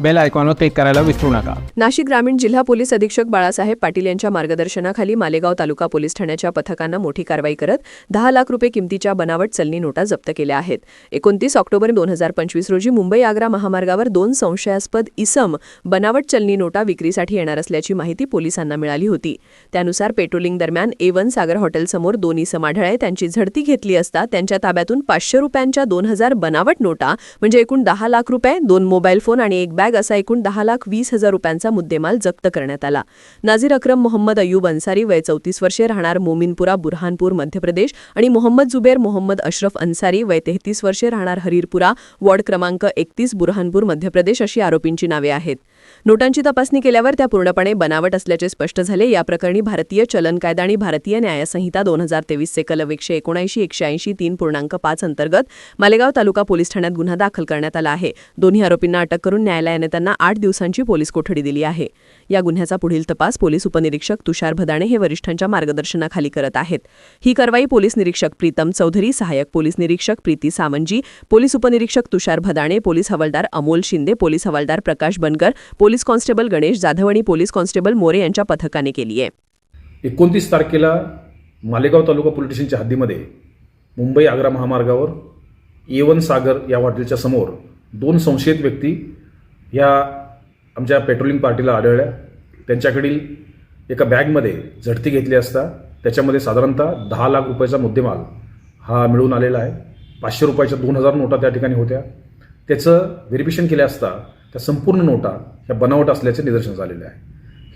Bell आयकॉनवर click करायला विसरू नका. नाशिक ग्रामीण जिल्हा पोलीस अधीक्षक बाळासाहेब पाटील यांच्या मार्गदर्शनाखाली मालेगाव तालुका पोलीस ठाण्याच्या पथकानं मोठी कारवाई करत दहा लाख रुपये किमतीच्या बनावट चलनी नोटा जप्त केल्या आहेत. एकोणतीस ऑक्टोबर दोन हजार पंचवीस रोजी मुंबई आग्रा महामार्गावर दोन संशयास्पद इसम बनावट चलनी नोटा विक्रीसाठी येणार असल्याची माहिती पोलिसांना मिळाली होती. त्यानुसार पेट्रोलिंग दरम्यान ए वन सागर हॉटेलसमोर दोन इसम आढळले. त्यांची झडती घेतली असता त्यांच्या ताब्यातून पाचशे रुपयांच्या दोन हजार बनावट नोटा म्हणजे एकूण दहा लाख रुपये दोन मोबाईल फोन आणि एक बॅग असा एकूण दहा लाख वीस हजार रुपयांचा मुद्देमाल जप्त करण्यात आला. नाझीर अक्रम मोहम्मद अयूब अन्सारी वय चौतीस वर्षे राहणार मोमिनपुरा बुरहानपूर मध्य प्रदेश आणि मोहम्मद जुबेर मोहम्मद अशरफ अन्सारी वय तेहतीस वर्षे राहणार हरीरपुरा वॉर्ड क्रमांक एकतीस बुरहानपूर मध्य प्रदेश अशी आरोपींची नावे आहेत. नोटांची तपासणी केल्यावर त्या पूर्णपणे बनावट असल्याचे स्पष्ट झाले. या प्रकरणी भारतीय चलन कायदा आणि भारतीय न्यायसंहिता दोन हजार तेवीसचे कलम एकशे एकोणऐंशी एकशे ऐंशी तीन पूर्णांक पाच अंतर्गत मालेगाव तालुका पोलीस ठाण्यात गुन्हा दाखल करण्यात आला आहे. दोन्ही आरोपींना अटक करून न्यायालयाने त्यांना आठ दिवसांची पोलीस कोठडी दिली आहे. या गुन्ह्याचा पुढील तपास पोलीस उपनिरीक्षक तुषार भदाणे हे वरिष्ठांच्या मार्गदर्शनाखाली करत आहेत. ही कारवाई पोलीस निरीक्षक प्रीतम चौधरी सहाय्यक पोलीस निरीक्षक प्रीती सामंजी पोलीस उपनिरीक्षक तुषार भदाणे पोलीस हवालदार अमोल शिंदे पोलीस हवालदार प्रकाश बनकर पोलीस कॉन्स्टेबल गणेश जाधव आणि पोलीस कॉन्स्टेबल मोरे यांच्या पथकाने केली आहे. एकोणतीस तारखेला मालेगाव तालुका पोलीस स्टेशनच्या हद्दीमध्ये मुंबई आग्रा महामार्गावर ए वन सागर या हॉटेलच्या समोर दोन संशयित व्यक्ती ह्या आमच्या पेट्रोलिंग पार्टीला आढळल्या. त्यांच्याकडील एका बॅगमध्ये झडती घेतली असता त्याच्यामध्ये साधारणतः दहा लाख रुपयाचा मुद्देमाल हा मिळून आलेला आहे. पाचशे रुपयाच्या दोन हजार नोटा त्या ठिकाणी होत्या. त्याचं व्हेरिफिकेशन केल्या असता त्या संपूर्ण नोटा ह्या बनावट असल्याचे निदर्शन झालेले आहे.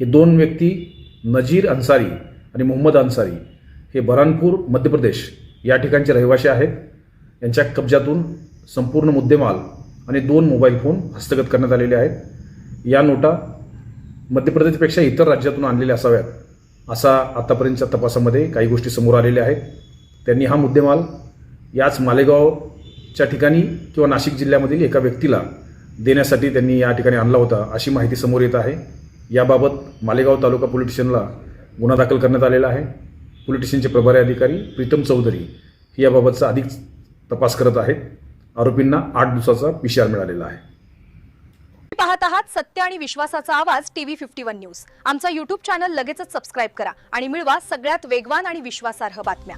हे दोन व्यक्ती नजीर अन्सारी आणि मोहम्मद अन्सारी हे बरानपूर मध्य प्रदेश या ठिकाणचे रहिवासी आहेत. यांच्या कब्जातून संपूर्ण मुद्देमाल आणि दोन मोबाईल फोन हस्तगत करण्यात आलेले आहेत. या नोटा मध्य प्रदेशपेक्षा इतर राज्यातून आणलेल्या असाव्यात असा आतापर्यंतच्या तपासामध्ये काही गोष्टी समोर आलेल्या आहेत. त्यांनी हा मुद्देमाल याच मालेगावच्या ठिकाणी किंवा नाशिक जिल्ह्यामधील एका व्यक्तीला देण्यासाठी त्यांनी या ठिकाणी आणला होता अशी माहिती समोर येत आहे. याबाबत मालेगाव तालुका पोलीस स्टेशनला गुन्हा दाखल करण्यात आलेला आहे. पोलीस स्टेशनचे प्रभारी अधिकारी प्रीतम चौधरी ही याबाबतचा अधिक तपास करत आहेत. आरोपींना आठ दिवसाचा पीसीआर मिळालेला आहे. पाहत आहात सत्य आणि विश्वासाचा आवाज टीव्ही फिफ्टी वन न्यूज. आमचा युट्यूब चॅनल लगेचच सबस्क्राईब करा आणि मिळवा सगळ्यात वेगवान आणि विश्वासार्ह बातम्या.